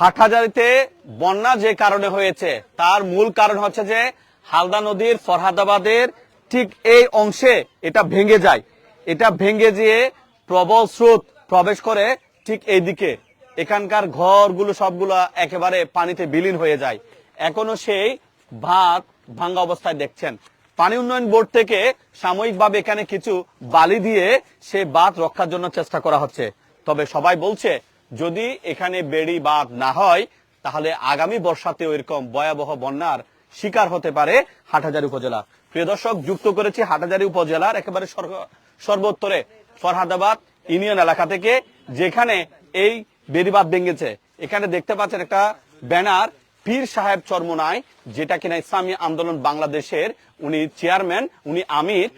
হাটহাজারিতে বন্যা যে কারণে হয়েছে, তার মূল কারণ হচ্ছে যে হালদা নদীর ফরহাদাবাদের ঠিক এই অংশে এটা ভেঙে যায়। এটা ভেঙে যেয়ে প্রবল স্রোত প্রবেশ করে ঠিক এই দিকে এখানকার ঘরগুলো সবগুলো একেবারে পানিতে বিলীন হয়ে যায়। এখনও সেই ভাত ভাঙ্গা অবস্থায় দেখছেন। পানি উন্নয়ন বোর্ড থেকে সাময়িকভাবে এখানে কিছু বালি দিয়ে সে বাঁধ রক্ষার জন্য চেষ্টা করা হচ্ছে। তবে সবাই বলছে যদি এখানে বেড়ি বাঁধ না হয়, তাহলে আগামী বর্ষাতে এরকম ভয়াবহ বন্যার শিকার হতে পারে হাটহাজারি উপজেলা। প্রিয় দর্শক, যুক্ত করেছি হাটহাজারি উপজেলার একেবারে সর্বোত্তরে ফরহাদাবাদ ইউনিয়ন এলাকা থেকে, যেখানে এই বেড়িবাঁধ ভেঙেছে। এখানে দেখতে পাচ্ছেন একটা ব্যানার, পীর সাহেব চর্মনায় যেটা কিনা ইসলামী আন্দোলন বাংলাদেশের উনি চেয়ারম্যান, উনি আমির।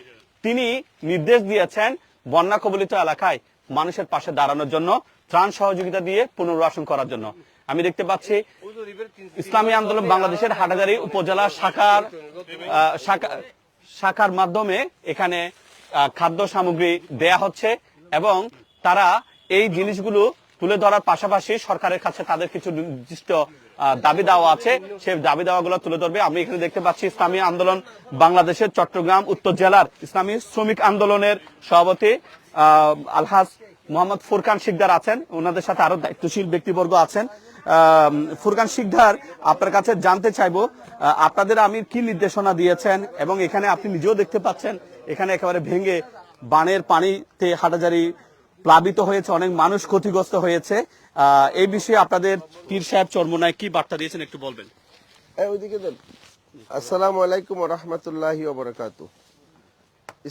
তিনি নির্দেশ দিয়েছেন বন্যা কবলিত এলাকায় মানুষের পাশে দাঁড়ানোর জন্য। ত্রাণ সহযোগিতা দিয়ে পুনর্বাসন করার জন্য। আমি দেখতে পাচ্ছি ইসলামী আন্দোলন বাংলাদেশের হাটাজারি উপজেলা শাখার শাখার মাধ্যমে এখানে খাদ্য সামগ্রী দেয়া হচ্ছে এবং তারা এই জিনিসগুলো তুলে ধরার পাশাপাশি সরকারের কাছে তাদের কিছু নির্দিষ্ট দাবি দেওয়া আছে। সেই দাবি দেওয়াগুলো তুলে ধরবে। আমি এখানে দেখতে পাচ্ছি ইসলামী আন্দোলন বাংলাদেশের চট্টগ্রাম উত্তর জেলার ইসলামী শ্রমিক আন্দোলনের সভাপতি আলহাজ মোহাম্মদ ফুরকান শিকদার আছেন, ওনাদের সাথে আরও দায়িত্বশীল ব্যক্তিবর্গ আছেন। ফুরকান শিকদার, আপনার কাছে জানতে চাইব আপনাদের আমি কি নির্দেশনা দিয়েছেন এবং এখানে আপনি নিজেও দেখতে পাচ্ছেন, এখানে একেবারে ভেঙে বানের পানিতে হাটাজারি প্লাবিত হয়েছে, অনেক মানুষ ক্ষতিগ্রস্ত হয়েছে। এই বিষয়ে আপনাদের পীর সাহেব চর্মনায় কি বার্তা দিয়েছেন একটু বলবেন। দেন। আসসালামু আলাইকুম রহমতুল্লাহি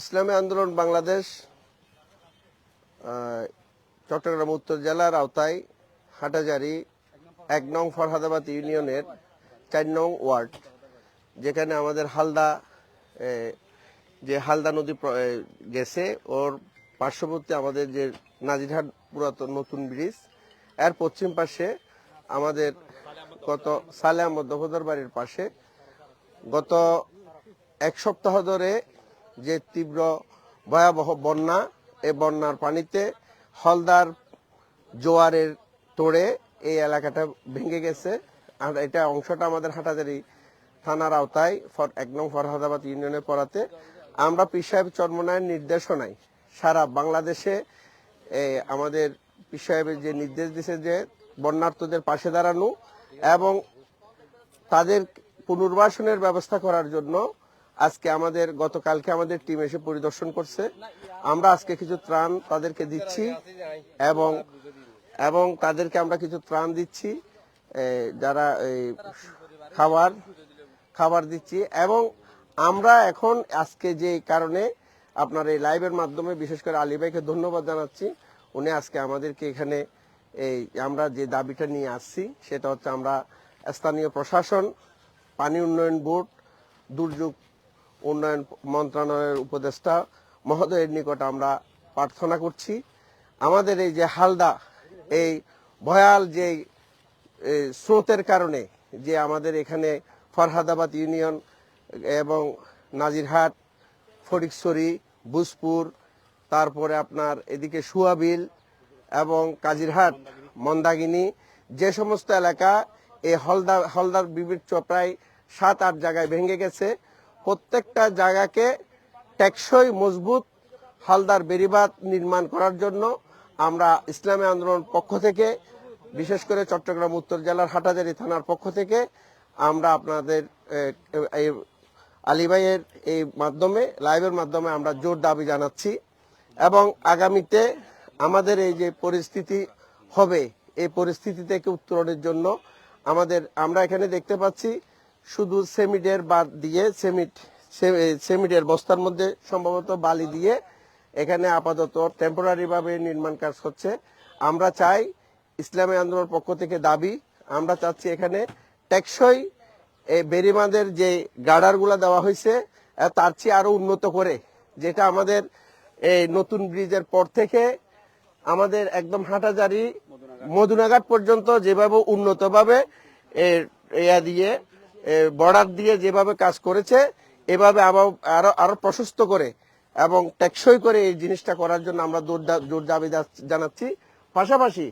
ইসলামী আন্দোলন বাংলাদেশ চট্টগ্রাম উত্তর জেলার আওতায় হাটাজারি এক নং ফরহাদাবাদ ইউনিয়নের চার নং ওয়ার্ড, যেখানে আমাদের হালদা যে হালদা নদী গেছে, ওর পার্শ্ববর্তী আমাদের যে নাজিরহাট পুরাতন নতুন ব্রিজ, এর পশ্চিম পাশে আমাদের গত সালে আহমদ দফদর বাড়ির পাশে গত এক সপ্তাহ ধরে যে তীব্র ভয়াবহ বন্যা এই বন্যার পানিতে হলদার জোয়ারের তোড়ে এই এলাকাটা ভেঙে গেছে। আর এটা অংশটা আমাদের হাটাজারি থানার আওতায় ফর এক নং ফরহাদাবাদ ইউনিয়নে পড়াতে। আমরা পীর সাহেব চর্মনায়ের নির্দেশনায় সারা বাংলাদেশে এ, আমাদের পীর সাহেবের যে নির্দেশ দিছে যে বন্যার্থদের পাশে দাঁড়ানো এবং তাদের পুনর্বাসনের ব্যবস্থা করার জন্য আজকে আমাদের, গতকালকে আমাদের টিম এসে পরিদর্শন করছে। আমরা আজকে কিছু ত্রাণ তাদেরকে দিচ্ছি এবং এবং তাদেরকে আমরা কিছু ত্রাণ দিচ্ছি যারা খাবার খাবার দিচ্ছি। এবং আমরা এখন আজকে যে কারণে আপনার এই লাইভের মাধ্যমে বিশেষ করে আলী ভাইকে ধন্যবাদ জানাচ্ছি। উনি আজকে আমাদেরকে এখানে এই আমরা যে দাবিটা নিয়ে আসছি, সেটা হচ্ছে আমরা স্থানীয় প্রশাসন, পানি উন্নয়ন বোর্ড, দুর্যোগ উন্নয়ন মন্ত্রণালয়ের উপদেষ্টা মহোদয়ের নিকট আমরা প্রার্থনা করছি। আমাদের এই যে হালদা, এই ভয়াল যে স্রোতের কারণে যে আমাদের এখানে ফরহাদাবাদ ইউনিয়ন এবং নাজিরহাট, ফটিকছড়ি বুসপুর তারপরে আপনার এদিকে সুয়াবিল এবং কাজিরহাট মন্দাগিনী যে সমস্ত এলাকা, এই হলদা, হলদার বিভিন্ন প্রায় সাত, আট জায়গায় ভেঙে গেছে। প্রত্যেকটা জায়গাকে টেকসই, মজবুত হালদার বেড়িবাঁধ নির্মাণ করার জন্য আমরা ইসলামী আন্দোলন পক্ষ থেকে, বিশেষ করে চট্টগ্রাম উত্তর জেলার হাটাজারি থানার পক্ষ থেকে, আমরা আপনাদের এই আলী এই মাধ্যমে, লাইভের মাধ্যমে আমরা জোর দাবি জানাচ্ছি এবং আগামীতে আমাদের এই যে পরিস্থিতি হবে, এই পরিস্থিতি থেকে উত্তরণের জন্য আমাদের, আমরা এখানে দেখতে পাচ্ছি শুধু সেমিটের বাদ দিয়ে সেমিট সেমিটের বস্তার মধ্যে সম্ভবত বালি দিয়ে এখানে আপাতত টেম্পোরারি ভাবে নির্মাণ কাজ হচ্ছে। আমরা চাই ইসলামী আন্দোলন পক্ষ থেকে দাবি, আমরা চাচ্ছি এখানে টেকসই বেরিমাদের যে গার্ডারগুলা দেওয়া হয়েছে তার চেয়ে আরও উন্নত করে, যেটা আমাদের এই নতুন ব্রিজের পর থেকে আমাদের একদম হাঁটাজারি, মধুনাঘাট পর্যন্ত যেভাবে উন্নতভাবে ইয়া দিয়ে বর্ডার দিয়ে যেভাবে কাজ করেছে, এভাবে আরও আরও প্রশস্ত করে এবং টেকসই করে এই জিনিসটা করার জন্য আমরা জোর দাবি জানাচ্ছি। পাশাপাশি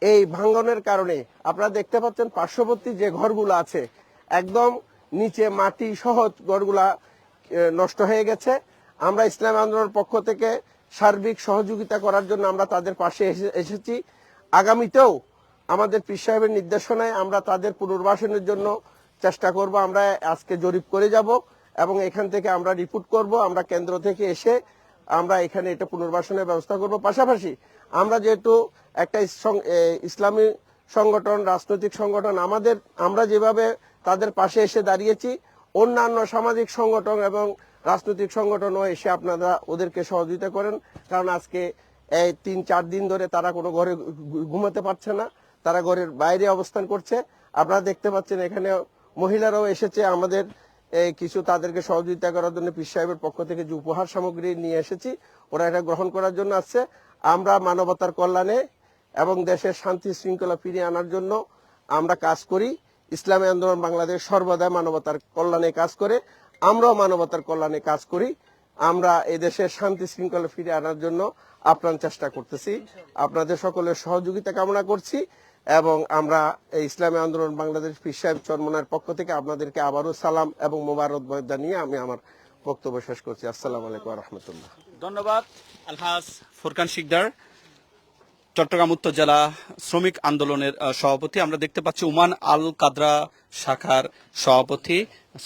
এই ভাঙ্গনের কারণে আপনারা দেখতে পাচ্ছেন পার্শ্ববর্তী যে ঘরগুলো আছে, একদম নিচে মাটি সহ ঘরগুলা নষ্ট হয়ে গেছে। আমরা ইসলাম আন্দোলনের পক্ষ থেকে সার্বিক সহযোগিতা করার জন্য আমরা তাদের পাশে এসে- এসেছি। আগামীতেও আমাদের পীর সাহেবের নির্দেশনায় আমরা তাদের পুনর্বাসনের জন্য চেষ্টা করব আমরা আজকে জরিপ করে যাব এবং এখান থেকে আমরা রিপোর্ট করব, আমরা কেন্দ্র থেকে এসে আমরা এখানে এটা পুনর্বাসনের ব্যবস্থা করব। পাশাপাশি আমরা যেহেতু একটা ইসং- ইসলামী সংগঠন, রাজনৈতিক সংগঠন, আমাদের, আমরা যেভাবে তাদের পাশে এসে দাঁড়িয়েছি, অন্যান্য সামাজিক সংগঠন এবং রাজনৈতিক সংগঠনও এসে আপনারা ওদেরকে সহযোগিতা করেন, কারণ আজকে এই তিন, চার দিন ধরে তারা কোনো ঘরে ঘুমাতে পারছে না, তারা ঘরের বাইরে অবস্থান করছে। আপনারা দেখতে পাচ্ছেন এখানে মহিলারাও এসেছে আমাদের কিছু তাদেরকে সহযোগিতা করার জন্য পীর সাহেবের পক্ষ থেকে যে উপহার সামগ্রী নিয়ে এসেছি, ওরা এটা গ্রহণ করার জন্য আসছে। আমরা মানবতার কল্যাণে এবং দেশের শান্তি শৃঙ্খলা ফিরিয়ে আনার জন্য আমরা কাজ করি। ইসলামী আন্দোলন বাংলাদেশ সর্বদা মানবতার কল্যাণে কাজ করে, আমরাও মানবতার কল্যাণে কাজ করি। আমরা এদেশের শান্তি শৃঙ্খলা ফিরে আনার জন্য আপ্রাণ চেষ্টা করতেছি। আপনাদের সকলের সহযোগিতা কামনা করছি। এবং আমরা এই ইসলামী আন্দোলন বাংলাদেশ পীর সাহেব চরমনার পক্ষ থেকে আপনাদেরকে আবারও সালাম এবং মোবারকবাদ জানিয়ে আমি আমার বক্তব্য শেষ করছি। আসসালাম আলাইকুম রহমতুল্লাহ। ধন্যবাদ। আলহাজ ফুরকান শিকদার, চট্টগ্রাম উত্তর জেলা শ্রমিক আন্দোলনের সভাপতি। আমরা দেখতে পাচ্ছি উমান আল কাদরা শাখার সভাপতি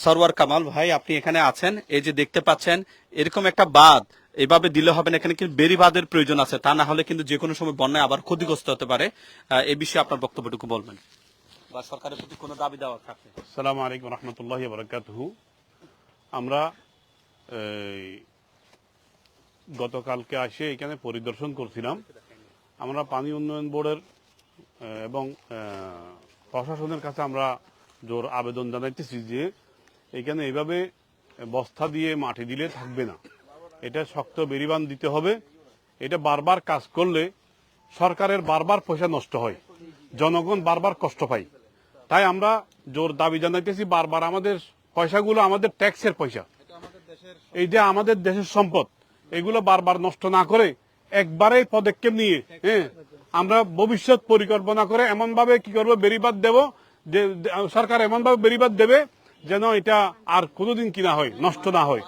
সরওয়ার কামাল ভাই, আপনি এখানে আছেন। এই যে দেখতে পাচ্ছেন, এরকম একটা বাঁধ এভাবে দিলে হবে না। এখানে কিন্তু বেরি বাঁধের প্রয়োজন আছে, তা না হলে কিন্তু যে কোনো সময় বন্যায় আবার ক্ষতিগ্রস্ত হতে পারে। এ বিষয়ে আপনার বক্তব্যটুকু বলবেন। বা সরকারের প্রতি কোনো দাবি সালাম আলাইকুম আমরা গতকালকে আসে এখানে পরিদর্শন করছিলাম। আমরা পানি উন্নয়ন বোর্ডের এবং প্রশাসনের কাছে আমরা জোর আবেদন জানাইতেছি যে এখানে এইভাবে বস্তা দিয়ে মাটি দিলে থাকবে না। এটা শক্ত বেরিবান দিতে হবে। এটা বারবার কাজ করলে সরকারের বারবার পয়সা নষ্ট হয়। জনগণ বারবার কষ্ট পায়। তাই আমরা জোর দাবি জানাইতেছি বারবার আমাদের পয়সাগুলো আমাদের ট্যাক্সের পয়সা। এই যে আমাদের দেশের সম্পদ, এগুলো বারবার নষ্ট না করে একবারে পদক্ষেপ নিয়ে হ্যাঁ আমরা ভবিষ্যৎ পরিকল্পনা করে এমন ভাবে কি করব, বেরিবাদ দেব, যে সরকার এমন ভাবে বেরিবাদ দেবে যেন এটা আর কোনোদিন কিনা হয়, নষ্ট না হয়।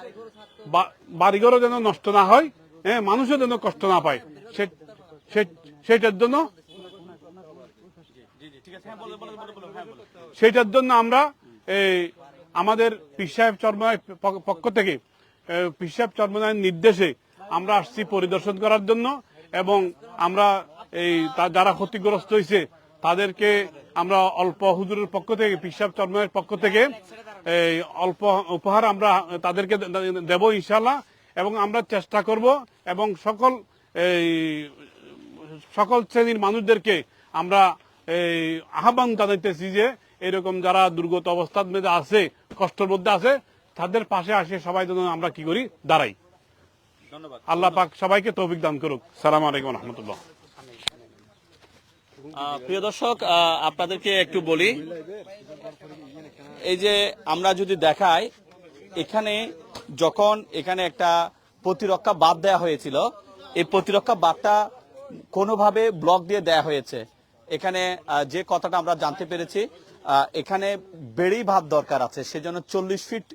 বাড়িঘরও যেন নষ্ট না হয় হ্যাঁ মানুষও যেন কষ্ট না পায়। সেটার জন্য সেটার জন্য আমরা এই আমাদের পীর সাহেব চর্মনায় পক্ষ থেকে পীর সাহেব চর্মনায়ের নির্দেশে আমরা আসছি পরিদর্শন করার জন্য এবং আমরা, এই যারা ক্ষতিগ্রস্ত হয়েছে তাদেরকে আমরা অল্প হুজুরের পক্ষ থেকে, পীর সাহেব চর্মনায়ের পক্ষ থেকে অল্প উপহার আমরা তাদেরকে দেব ইনশাল্লাহ এবং আমরা চেষ্টা করব এবং সকল এই সকল শ্রেণির মানুষদেরকে আমরা এই আহ্বান জানাইতেছি যে এরকম যারা দুর্গত অবস্থার মধ্যে আছে কষ্টের মধ্যে আছে তাদের পাশে আসে সবাই যেন আমরা কি করি দাঁড়াই। ধন্যবাদ। আল্লাহ পাক সবাইকে তৌফিক দান করুক। সালাম আলাইকুম রহমতুল্লাহ। প্রিয় দর্শক আপনাদেরকে একটু বলি। এই যে আমরা যদি দেখাই, এখানে যখন এখানে একটা প্রতিরক্ষা বাদ দেয়া হয়েছিল, এই প্রতিরক্ষা বাদটা কোনোভাবে ব্লক দিয়ে দেয়া হয়েছে। এখানে যে কথাটা আমরা জানতে পেরেছি এখানে বেড়ি ভাত দরকার আছে, সেজন্য চল্লিশ ফিট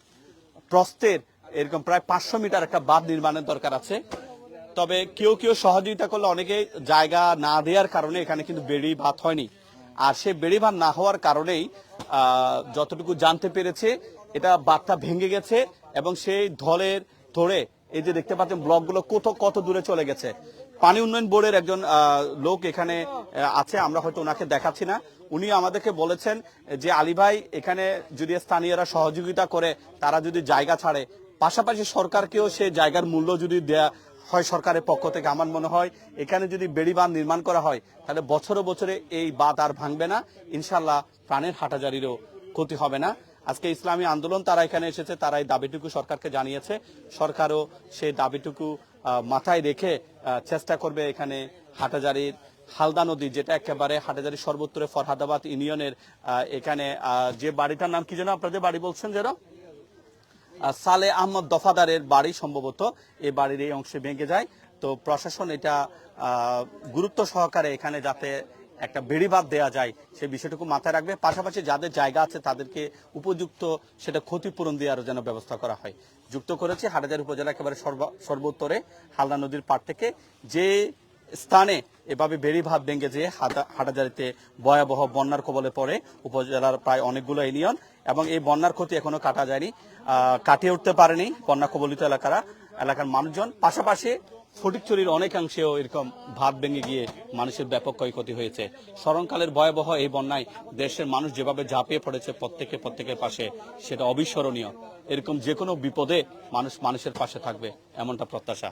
প্রস্তের এরকম প্রায় পাঁচশো মিটার একটা বাঁধ নির্মাণের দরকার আছে। তবে কেউ কেউ সহযোগিতা করলে অনেকে জায়গা না দেওয়ার কারণে এখানে কিন্তু বেড়ি ভাত হয়নি। আর সে বেড়ি ভাত না হওয়ার কারণেই যতটুকু জানতে পেরেছে, এটা বাঁধটা ভেঙে গেছে এবং সেই ধলের ধরে এই যে দেখতে পাচ্ছেন ব্লকগুলো কত কত দূরে চলে গেছে। পানি উন্নয়ন বোর্ডের একজন লোক এখানে আছে, আমরা হয়তো ওনাকে দেখাচ্ছি না। উনি আমাদেরকে বলেছেন যে, আলী ভাই, এখানে যদি স্থানীয়রা সহযোগিতা করে, তারা যদি জায়গা ছাড়ে। পাশাপাশি সরকারকেও সে জায়গার মূল্য যদি দেয়া হয় সরকারের পক্ষ থেকে আমার মনে হয়, এখানে যদি বেড়ি বাঁধ নির্মাণ করা হয়, তাহলে বছরে বছরে এই বাঁধ আর ভাঙবে না। ইনশাল্লাহ প্রাণের হাঁটাজারিরও ক্ষতি হবে না। আজকে ইসলামী আন্দোলন তারা এখানে এসেছে তারা এই দাবিটুকু সরকারকে জানিয়েছে। সরকারও সেই দাবিটুকু মাথায় রেখে চেষ্টা করবে এখানে হাটাজারির হালদা নদী, যেটা একেবারে হাটাজারি সর্বোত্তরে ফরহাদাবাদ ইউনিয়নের এখানে যে বাড়িটার নাম কি যেন আপনাদের বাড়ি বলছেন যেন? সালে আহমদ দফাদারের বাড়ি সম্ভবত এই বাড়ির এই অংশে ভেঙে যায়। তো প্রশাসন এটা গুরুত্ব সহকারে এখানে যাতে একটা বেড়িবাদ দেওয়া যায় সেই বিষয়টুকু মাথায় রাখবে। পাশাপাশি যাদের জায়গা আছে তাদেরকে উপযুক্ত সেটা ক্ষতিপূরণ দেওয়ার যেন ব্যবস্থা করা হয়। যুক্ত করেছে হাটাজারি উপজেলা একেবারে সর্ব- সর্বোত্তরে, হালদা নদীর পাড় থেকে। যে স্থানে এভাবে বেড়িভাব ভেঙে যেয়ে হাটা- হাটাজারিতে ভয়াবহ বন্যার কবলে পড়ে উপজেলার প্রায় অনেকগুলো ইউনিয়ন এবং এই বন্যার ক্ষতি এখনও কাটা যায়নি কাটিয়ে উঠতে পারেনি বন্যা কবলিত এলাকারা। এলাকার মানুষজন, পাশাপাশি ফটিকচুরির অনেকাংশেও এরকম ভাত ভেঙে গিয়ে মানুষের ব্যাপক ক্ষয়ক্ষতি হয়েছে। স্মরণকালের ভয়াবহ এই বন্যায় দেশের মানুষ যেভাবে ঝাঁপিয়ে পড়েছে প্রত্যেকে প্রত্যেকের পাশে, সেটা অবিস্মরণীয়। এরকম যে কোনো বিপদে মানুষ মানুষের পাশে থাকবে, এমনটা প্রত্যাশা।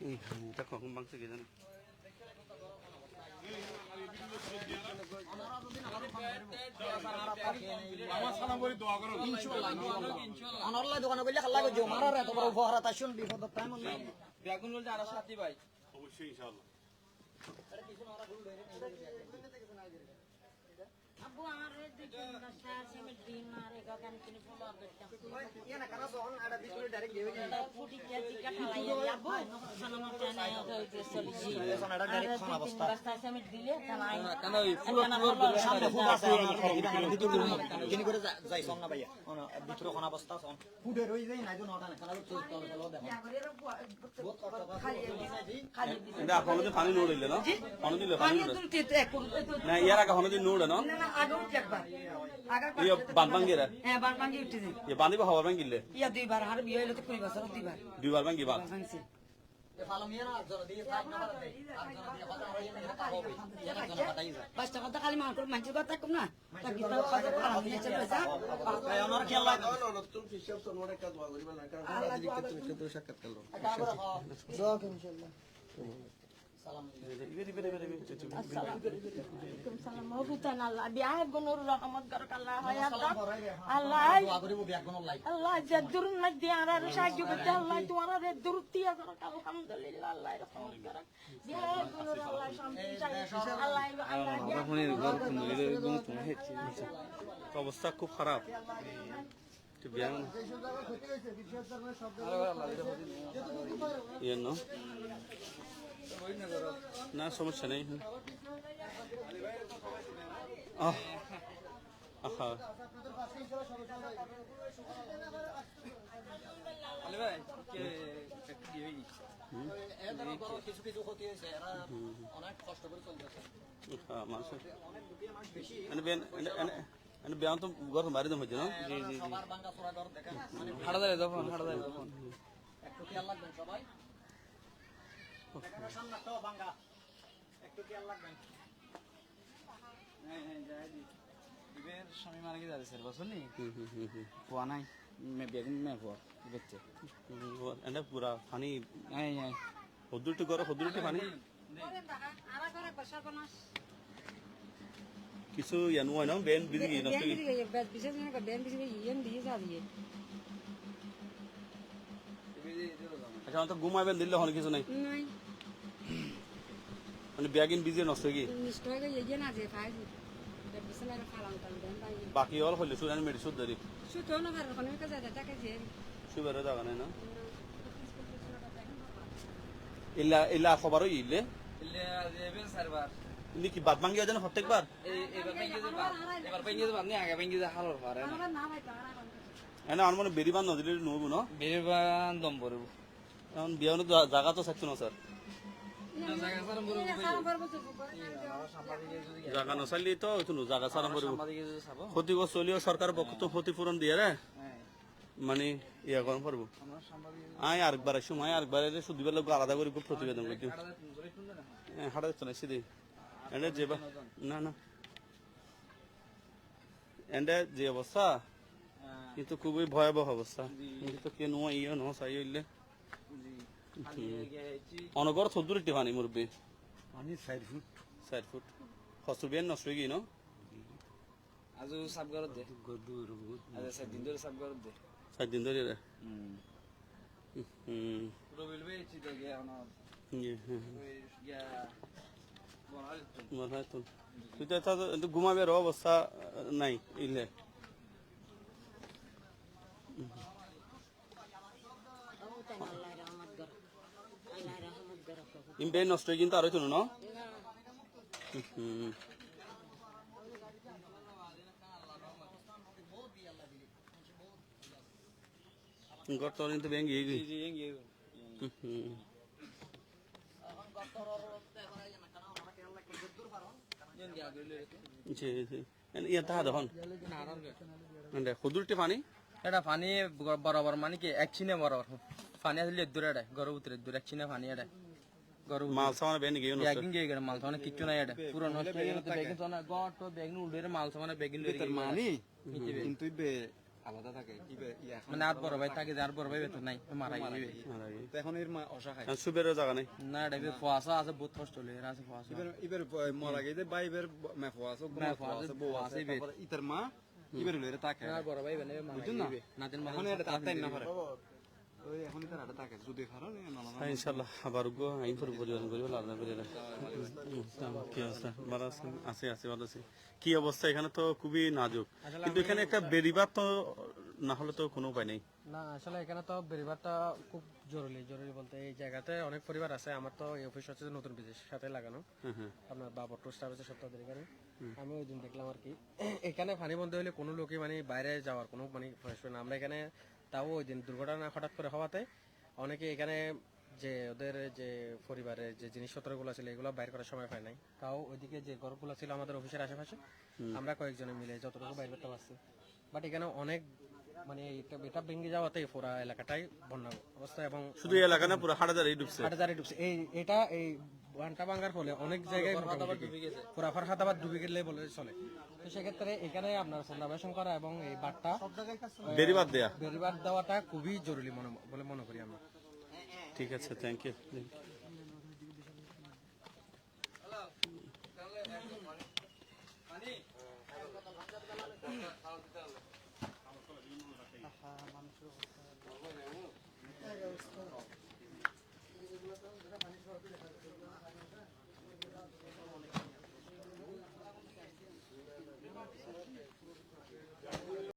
এটা কখন ভাঙছে কি জানি অনল্লা দোকানে গেলে খাল্লা গো মারার এত বড় উপহার তা শুন বিপদ টাইম বেগুন বলতে আব্বু আমার দিকে রাস্তা আছে আমি ডিম আর এখানে কিনে ফলো আপ করতাম ইয়ানা কানা সোহন আড়া বিচুরি ডাইরেক্ট দেবে কি ফুটি কে টিকা ঠালাই আব্বু সালামত জানাই হইতে চলেছি সোনা এটা ডাইরেক্ট খানা বস্তা রাস্তা আছে আমি দিলে না পানি নোড়িলে পানি নোড়ে না ইয়ার আগে হলদি নোড়ে না না আগে উঠে একবার। আগে ইয়ে বানবাঙ্গিরা হ্যাঁ ইয়ে বান্দিব হওয়ার ভাঙ্গিলে? ইয়া দুইবার আর বিয়ে হইল তো কুড়ি বছর দুইবার। দুইবার পাঁচটা কথা খালি মানুষ মানুষের কথা কম না। তা কি হয় অবস্থা খুব খারাপ ইয়ে ন? না সমস্যা নেই। আহ, আহা। আলে ভাই কে একটু দিয়ে কিছু কিছু ক্ষতি হয়েছে এরা অনেক কষ্ট করে চলতেছে হ্যাঁ, এনে ব্যায়াম এনে- এনে- এনে ব্যায়াম তো গরম বাইরে দম হচ্ছে না? মানে হাড়া দাঁড়িয়ে তখন হাড়া দাঁড়িয়ে তখন একটু খেয়াল রাখবেন সবাই। ক্যামেরার সামনে একটু খেয়াল রাখবেন যাই দি দিবের স্বামী মারা গিয়ে যাচ্ছে বছর নি হুম, হুম, হুম, হুম। পোয়া নাই মে বেগুন মে পোয়া দেখতে এনে পুরা পানি হ্যাঁ হ্যাঁ হদুরটি গরম হদুরটি কিছু ইয়ানো হয় না বেন বিধি গিয়ে নষ্ট কি আচ্ছা তো ঘুমাইবেন দিলে হন কিছু নাই। মানে ব্যাগিন বিজি নষ্ট কি বাকি হল হইলে সুদানি মেডিসিন ধরি। সুবের জায়গা নাই না। ইল্লা ইল্লা খবর ইলে ইলে যাবে সারবার। ইনি কি বাদ ভাঙ্গিয়া জানো প্রত্যেকবার? এই এবার পেঙ্গে যাবা এবার নি আগে পেঙ্গে যা হালর পারে না। এনে আমার মনে বেরিবান নদীর নবু ন। বেরবান দম পড়ব। এখন বিয়ানো জায়গা তো থাকছো না, স্যার। সারা নচালি তো একটু জায়গা সারা পড়ব সাংবাদিকে যদি চাব ক্ষতিগ্রস্ত হলেও সরকার পক্ষ তো ক্ষতিপূরণ দিয়ে হ্যাঁ মানে ইয়া করেন পারব আয় আরেকবার সময় আরেকবার এলে শুধু বেলা আলাদা করে প্রতিবেদন করতে হাঁটা যাচ্ছে না, সিধে। এন্ডে যে না না। এন্ডে যে অবস্থা, কিন্তু খুবই ভয়াবহ অবস্থা। কিন্তু কে নোয়া ইয়ে নো সাই হইলে অনগর চৌধুরী একটি পানি মুরব্বী পানি চার ফুট। চার ফুট। ফসল বিয়ান নষ্ট হয়ে গিয়ে ন? আজও সাব গরত দে। গদুর আজ সাত দিন ধরে সাব গরত দে। চার দিন ধরে রে হুম রবিল ভাই চিত গিয়া না ইয়ে, হ্যাঁ, গিয়া মনে হয় তো তুই তো এটা তো অবস্থা নাই। ইলে আল্লাহ রহমত করো আল্লাহ রহমত করো ইম বে নষ্ট হয়ে কিন্তু আরও তো ন? গত কিন্তু জি জি ইয়া তা দেখুন। খুদুরটি পানি? এটা পানি বরাবর মানে কি এক চিনে বরাবর। পানি আসলে দূরে এটা গরু উতরে দূরে এক চিনে পানি এটা মাল সামান বেন গিয়ে নষ্ট। বেগিং গিয়ে গেলে মাল সামানে কিচ্ছু নাই এটা। পুরো নষ্ট হয়ে গেলে তো বেগিং তো না গট তো বেগিং উল্টে মাল সামানে বেগিং লই মানি কিন্তু ইবে আলাদা থাকে ইবে ইয়া এখন মানে আর বড় ভাই থাকে আর বড় ভাই বেতন নাই মারা গিয়ে। মারা গিয়ে। তো এখন এর মা অসহায়। সুবেরও জায়গা নাই। না এটা বি ফোয়াসা আছে বহুত কষ্ট হলে এর আছে ফোয়াসা ইবের ইবের মরা গেছে বা ইবের মেফো আছে গুমা মেফো আছে, আছে বউ আছে আছে ইবের। ইতার মা ইবের লইরে তাকে। আর বড় ভাই বেনে মারা বুঝছেন না? গিয়ে নাতিন এখন এটা তাতাই না পারে। ইনশাল্লাহ আবার আইন করে পরিবার করিব আলাদা করে কি অবস্থা? ভালো আছেন? আছে আছে ভালো আছে। কি অবস্থা? এখানে তো খুবই নাজুক। কিন্তু এখানে একটা বেরিবার তো না হলে তো কোনো উপায় নেই। না আসলে এখানে তো বেরিবারটা খুব জরুরি জরুরি বলতে এই জায়গাতে অনেক পরিবার আছে। আমার তো এই অফিস হচ্ছে নতুন বিদেশ সাথে লাগানো। আপনার বাবর টোস্ট আছে সপ্তাহ এখানে আমি ওই দিন দেখলাম আর কি। এখানে পানি বন্ধ হলে কোনো লোকই মানে বাইরে যাওয়ার কোনো মানে আমরা এখানে তাও ওই দিন দুর্ঘটনা হঠাৎ করে হওয়াতে অনেকে এখানে যে ওদের যে পরিবারের যে জিনিসপত্রগুলো ছিল এগুলো বাইর করার সময় পায় নাই। তাও ওইদিকে যে ঘরগুলো ছিল আমাদের অফিসের আশেপাশে আমরা কয়েকজনে মিলে যতটুকু বাইর করতে পারছি। বাট এখানে অনেক মানে এটা ভেঙে যাওয়াতে পুরা এলাকাটাই বন্যা অবস্থা এবং শুধু এলাকা না পুরো হাটাজারি ডুবছে। হাটাজারি ডুবছে। এই এটা এই বানটা ভাঙার ফলে অনেক জায়গায় মোটামুটি পুরা ফরহাদাবাদ ডুবে গেলে বলে চলে। তো সেক্ষেত্রে এখানে আপনার সন্ধ্যাবেশন করা এবং এই বাটটা বেরিবাদ দেওয়া বেরিবাদ দেওয়াটা খুবই জরুরি মনে বলে মনে করি আমরা। ঠিক আছে থ্যাংক ইউ